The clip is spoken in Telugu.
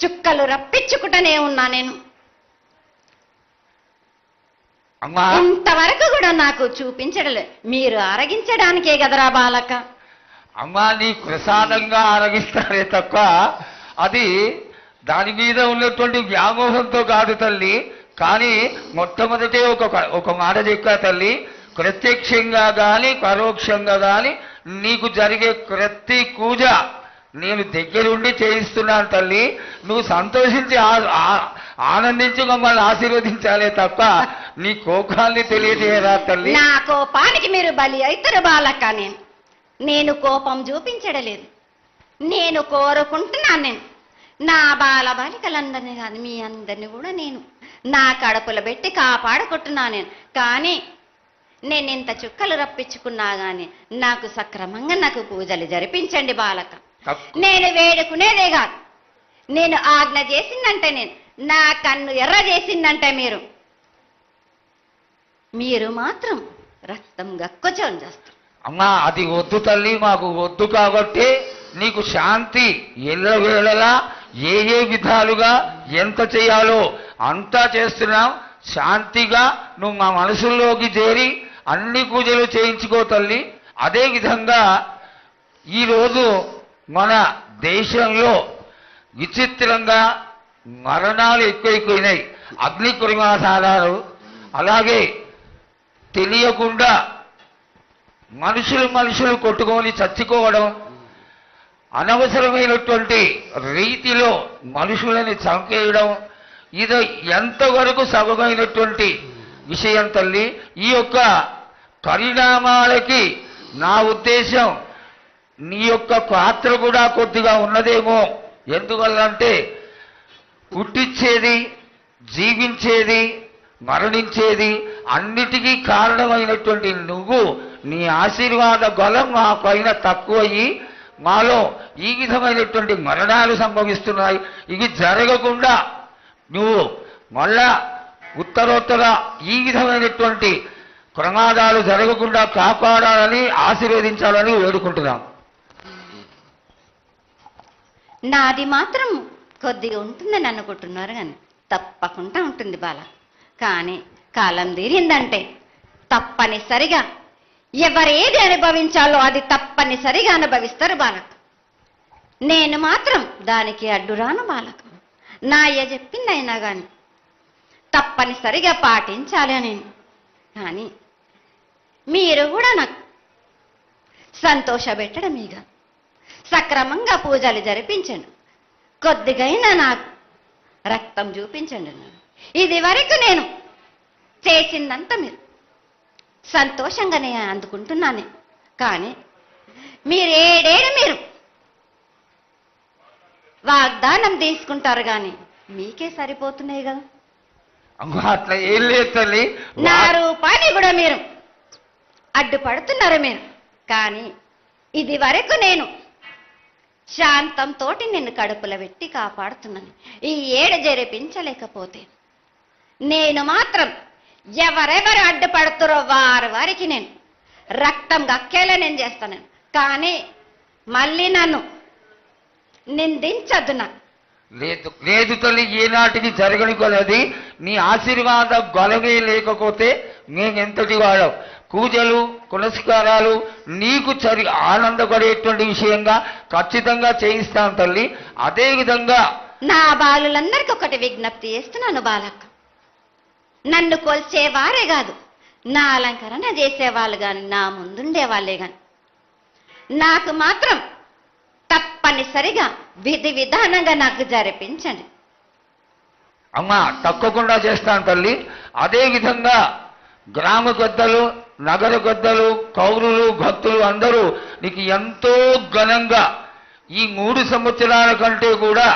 చుక్కలు రప్పించుకుంటూనే ఉన్నా నేను. అమ్మా! ఇంతవరకు కూడా నాకు చూపించడం లేదు. మీరు అరగించడానికే కదరా బాలక. అమ్మా నీ ప్రసాదంగా ఆరగిస్తారే తప్ప అది దాని మీద ఉన్నటువంటి వ్యామోహంతో కాదు తల్లి. కానీ మొట్టమొదటి ఒక ఒక మాట చెప్పా తల్లి. ప్రత్యక్షంగా గాని పరోక్షంగా గాని నీకు జరిగే ప్రతి పూజ నేను దగ్గరుండి చేయిస్తున్నాను తల్లి. నువ్వు సంతోషించి ఆ- ఆనందించి మమ్మల్ని ఆశీర్వదించాలే తప్ప నీ కోపాన్ని తెలియజేయరా తల్లి. నా కోపానికి మీరు బలి అవుతారు బాలక్క నేను నేను కోపం చూపించడలేదు. నేను కోరుకుంటున్నాను నేను. నా బాల బాలికలందరినీ కాదు మీ అందరిని కూడా నేను. నా కడుపులో పెట్టి కాపాడుకుంటున్నాను నేను. కానీ నేను ఇంత చుక్కలు రప్పించుకున్నా కానీ నాకు సక్రమంగా నాకు పూజలు జరిపించండి బాలక నేను వేడుకునేదే కాదు. నేను ఆజ్ఞ చేసిందంటే నేను నా కన్ను ఎర్ర చేసిందంటే మీరు. మీరు మాత్రం రక్తం గక్కుచోని చేస్తారు. అమ్మా అది వద్దు తల్లి మాకు వద్దు కాబట్టి నీకు శాంతి. ఎల్లవేళలా ఏ ఏ విధాలుగా ఎంత చేయాలో అంతా చేస్తున్నాం. శాంతిగా నువ్వు మా మనసుల్లోకి చేరి అన్ని పూజలు చేయించుకో తల్లి. అదే విధంగా ఈరోజు మన దేశంలో విచిత్రంగా మరణాలు ఎక్కువైపోయినాయి. అగ్ని కురిమాసాలు అలాగే తెలియకుండా మనుషులు మనుషులు కొట్టుకొని చచ్చుకోవడం అనవసరమైనటువంటి రీతిలో మనుషులని చంపేయడం ఇది ఎంతవరకు సబమైనటువంటి విషయం తల్లి? ఈ యొక్క పరిణామాలకి నా ఉద్దేశం నీ యొక్క పాత్ర కూడా కొద్దిగా ఉన్నదేమో. ఎందువల్లంటే పుట్టించేది జీవించేది మరణించేది అన్నిటికీ కారణమైనటువంటి నువ్వు నీ ఆశీర్వాద బలం మా పైన తక్కువయ్యి మాలో ఈ విధమైనటువంటి మరణాలు సంభవిస్తున్నాయి. ఇవి జరగకుండా నువ్వు మళ్ళా ఉత్తరోత్తర ఈ విధమైనటువంటి ప్రమాదాలు జరగకుండా కాపాడాలని ఆశీర్వదించాలని వేడుకుంటున్నాం. నాది మాత్రం కొద్దిగా ఉంటుందని అనుకుంటున్నారు కానీ తప్పకుండా ఉంటుంది బాల. కానీ కాలం తీరిందంటే తప్పనిసరిగా ఎవరేది అనుభవించాలో అది తప్పనిసరిగా అనుభవిస్తారు బాలకు నేను మాత్రం దానికి అడ్డురాను బాలక. నా అయ్య చెప్పింది అయినా కానీ తప్పనిసరిగా పాటించాలి అని. కానీ మీరు కూడా నాకు సంతోషపెట్టడం ఇక. సక్రమంగా పూజలు జరిపించండి. కొద్దిగైనా నాకు రక్తం చూపించండి ఇది వరకు నేను చేసిందంతా మీరు. సంతోషంగానే అందుకుంటున్నాను. కానీ మీరు ఏడేడు మీరు వాగ్దానం తీసుకుంటారు కానీ మీకే సరిపోతున్నాయి కదా అట్లా ఏం లేదు తల్లి. నా రూపాన్ని కూడా మీరు అడ్డుపడుతున్నారు మీరు. కానీ ఇది వరకు నేను శాంతంతోటి నిన్ను కడుపులో పెట్టి కాపాడుతున్నాను ఈ ఏడు జరిపించలేకపోతే నేను మాత్రం ఎవరెవరు అడ్డుపడుతురో వారి వారికి నేను రక్తం గక్కేలా నేను చేస్తాను. కానీ మళ్ళీ నన్ను నిందించదు నాకు లేదు లేదు తల్లి ఏనాటికి జరగని కొలది నీ ఆశీర్వాద గొలవే లేకపోతే మేమెంతటి వాడవు పూజలు పునస్కారాలు నీకు చరి ఆనందపడేటువంటి విషయంగా ఖచ్చితంగా చేయిస్తాం తల్లి. అదే విధంగా నా బాలులందరికీ ఒకటి విజ్ఞప్తి చేస్తున్నాను బాలక్క. నన్ను కొల్చేవారే కాదు నా అలంకరణ చేసేవాళ్ళు కానీ నా ముందుండే వాళ్ళే కానీ నాకు మాత్రం తప్పనిసరిగా విధి విధానంగా నాకు జరిపించండి. అమ్మా తప్పకుండా చేస్తాను తల్లి. అదే విధంగా గ్రామ పెద్దలు నగర పెద్దలు కౌరులు భక్తులు అందరూ నీకు ఎంతో ఘనంగా ఈ మూడు సంవత్సరాల కంటే కూడా